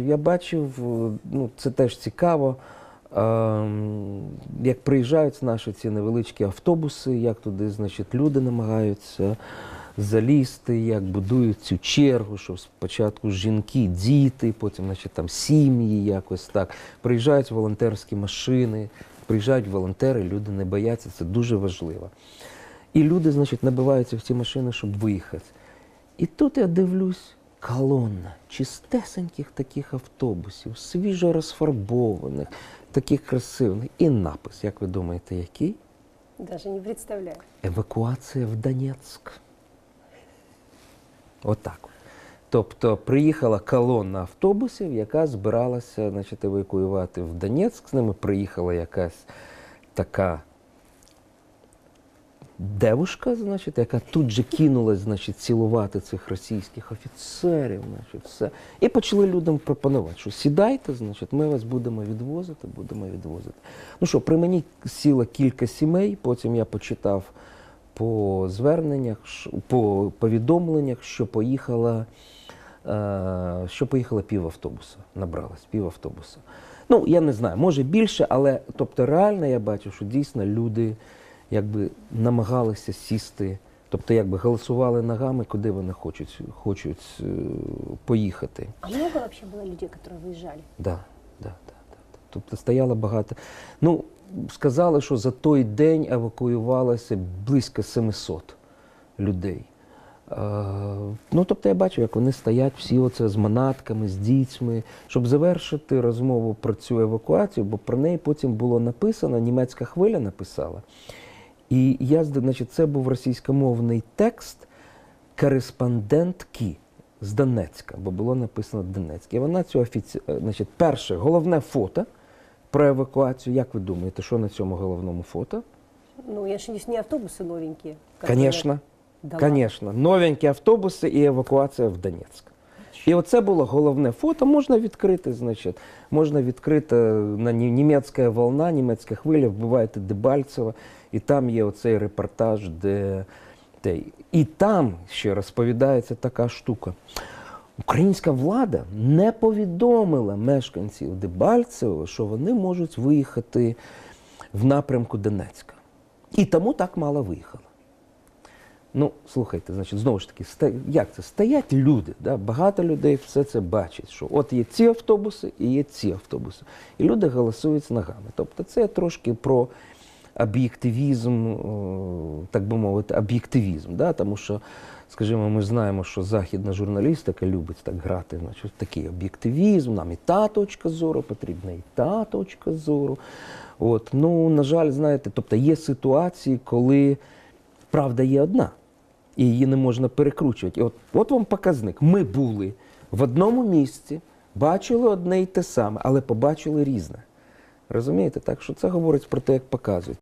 Я бачив, е, ну це теж цікаво, ем, як приїжджають наші ці невеличкі автобуси, як туди, значить, люди намагаються залізти, як будують цю чергу, що спочатку жінки, діти, потім, значить, там сім'ї, якось так. Приїжджають волонтерські машини, приїжджають волонтери, люди не бояться, це дуже важливо. І люди, значить, набиваються в ці машини, щоб виїхати. І тут я дивлюсь, колонна чистесеньких таких автобусів, свіжо розфарбованих, таких красивих. І напис, як ви думаєте, який? Даже не представляю. Евакуація в Донецьк. Отак. от. Тобто приїхала колонна автобусів, яка збиралася значить, евакуювати в Донецьк. З ними приїхала якась така девушка, значить, яка тут же кинулась значить, цілувати цих російських офіцерів. Значить, все. І почали людям пропонувати, що сідайте, значить, ми вас будемо відвозити, будемо відвозити. Ну що, при мені сіло кілька сімей, потім я почитав по зверненнях, по повідомленнях, що поїхала, е, що поїхала пів автобуса, набралась пів автобуса. Ну, я не знаю, може більше, але тобто реально я бачу, що дійсно люди якби намагалися сісти, тобто якби голосували ногами, куди вони хочуть, хочуть е, поїхати. А много вообще было людей, которые выезжали? Да, да, да, да. да. Тобто стояло багато. Ну, сказали, що за той день евакуювалося близько 700 людей. Е, ну, тобто я бачу, як вони стоять всі оце з манатками, з дітьми, щоб завершити розмову про цю евакуацію, бо про неї потім було написано, німецька хвиля написала. І я, значить, це був російськомовний текст кореспондентки з Донецька, бо було написано Донецьк. І вона цю офіці... е, значить, перше, головне фото про евакуацію. Як ви думаєте, що на цьому головному фото? Ну, я же не, Звісно, Да звісно, новенькі автобуси і евакуація в Донецьк. І оце було головне фото. Можна відкрити, значить, можна відкрити на німецька волна, німецька хвиля, вбиваєте Дебальцева, і там є оцей репортаж, де. І там ще розповідається така штука. Українська влада не повідомила мешканців Дебальцева, що вони можуть виїхати в напрямку Донецька. І тому так мало виїхало. Ну, слухайте, значить, знову ж таки, як це? Стоять люди, да? багато людей все це бачать, що от є ці автобуси і є ці автобуси. І люди голосують з ногами. Тобто це трошки про об'єктивізм, так би мовити, об'єктивізм. Да? Тому що, скажімо, ми знаємо, що західна журналістика любить так грати, значить, такий об'єктивізм, нам і та точка зору потрібна, і та точка зору. От, ну, на жаль, знаєте, тобто є ситуації, коли правда є одна, і її не можна перекручувати. І от, от вам показник. Ми були в одному місці, бачили одне і те саме, але побачили різне. Розумієте? Так що це говорить про те, як показують.